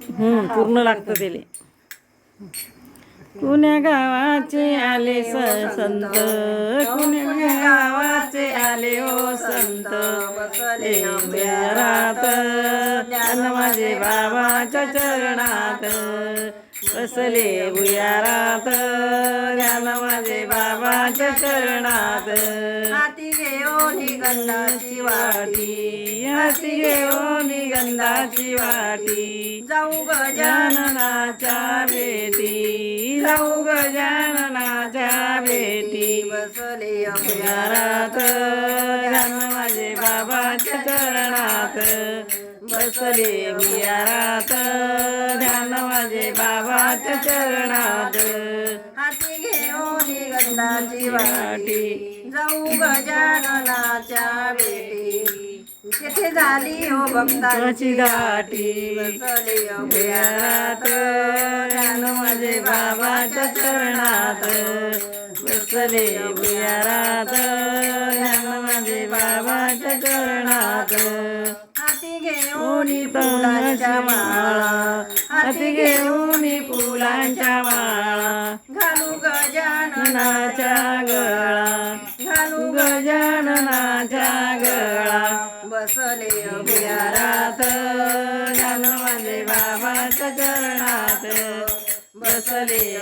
पूर्ण लागतं त्याले. कुण्या गावाचे आले स संत? कुण्या गावाचे आले ओ संत? बसले अंबेरात माझे बाबाच्या चरणात. बसले भुयारात. ज्ञान माझे बाबाच्या चरणात. हाती घेऊन गंधाची वाटी. हाती घेऊन गंधाची वाटी. जाऊ गजान गजाननाच्या भेटी. जाऊ गजाननाच्या भेटी. बसले घरात ज्ञान माझे बाबाच्या चरणात. बसले विहारात ध्यान माझे बाबाच्या चरणात. हाती घेऊन गंधाची वाटी. जाऊ गजाननाच्या भेटी तिथे झाली हो भक्तांची दाटी बसले विहारात ध्यान माझे बाबाच्या चरणात. बसले विहारात ध्यान माझे बाबाच्या चरणात. घेऊन ओनी फुलांच्या माळा. हाती घेऊन फुलांच्या माळा. घालू गजानन नाच्या गळा. घालू गजाननाच्या गळा. बसले विहारात ज्ञान माझे बाबाच्या चरणात. बसले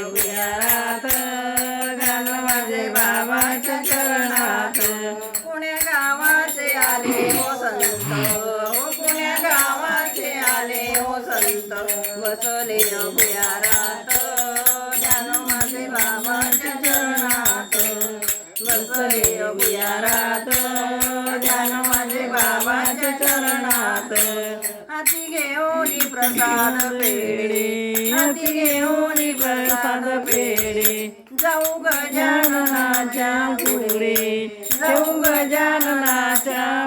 ज्ञान माझे बाबाच्या चरणात. पुणे गावाचे आले हो संत. गावाचे ओ संत बसले अभयारात ज्ञान माझे बाबाच्या चरणात बसले अभयारात ज्ञान माझे बाबाच्या चरणात हाती घेऊन प्रसाद पेडे हाती घेऊन प्रसाद पेडे जाऊ गजाननाच्या पुढे जाऊ गजाननाच्या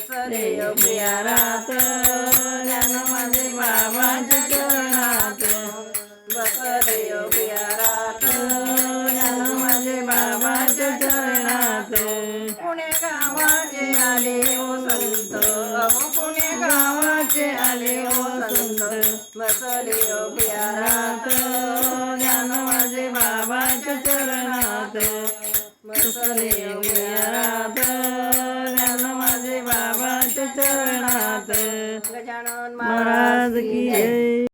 बसले प्रियारात ज्ञान माझे बाबाच्या चरणात बसले प्रियारात ज्ञान माझे बाबाच्या चरणात पुणे गावाचे आले ओ संत पुणे गावाचे आले ओ संत. संत प्रियारात ज्ञान माझे बाबाच्या चरणात बसले चरणात गजानन महाराज की जय.